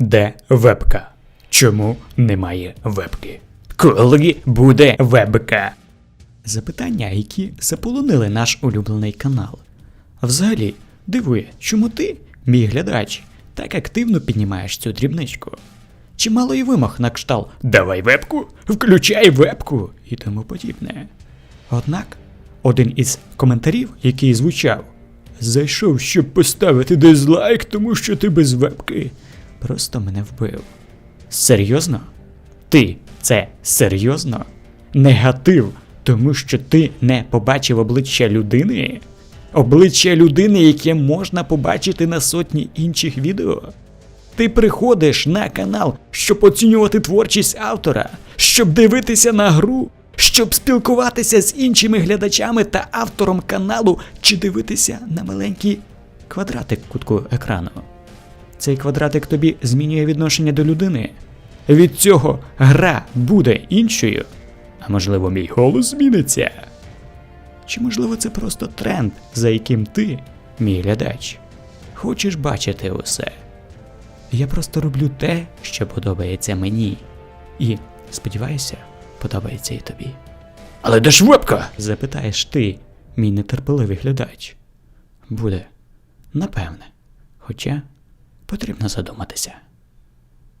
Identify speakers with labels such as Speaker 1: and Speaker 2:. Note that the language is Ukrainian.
Speaker 1: Де вебка? Чому немає вебки? Коли буде вебка? Запитання, які заполонили наш улюблений канал. Взагалі, дивує, чому ти, мій глядач, так активно піднімаєш цю дрібничку. Чимало і вимог на кшталт Давай вебку, включай вебку і тому подібне. Однак, один із коментарів, який звучав, зайшов, щоб поставити дизлайк, тому що ти без вебки, просто мене вбив. Серйозно? Ти це серйозно? Негатив, тому що ти не побачив обличчя людини? Обличчя людини, яке можна побачити на сотні інших відео? Ти приходиш на канал, щоб оцінювати творчість автора, щоб дивитися на гру, щоб спілкуватися з іншими глядачами та автором каналу, чи дивитися на маленький квадратик кутку екрану. Цей квадратик тобі змінює відношення до людини. Від цього гра буде іншою. А можливо, мій голос зміниться. Чи можливо це просто тренд, за яким ти, мій глядач, хочеш бачити усе? Я просто роблю те, що подобається мені. І, сподіваюся, подобається і тобі. Але де ж вебка? запитаєш ти, мій нетерпеливий глядач. Буде, напевне. Хоча потрібно задуматися.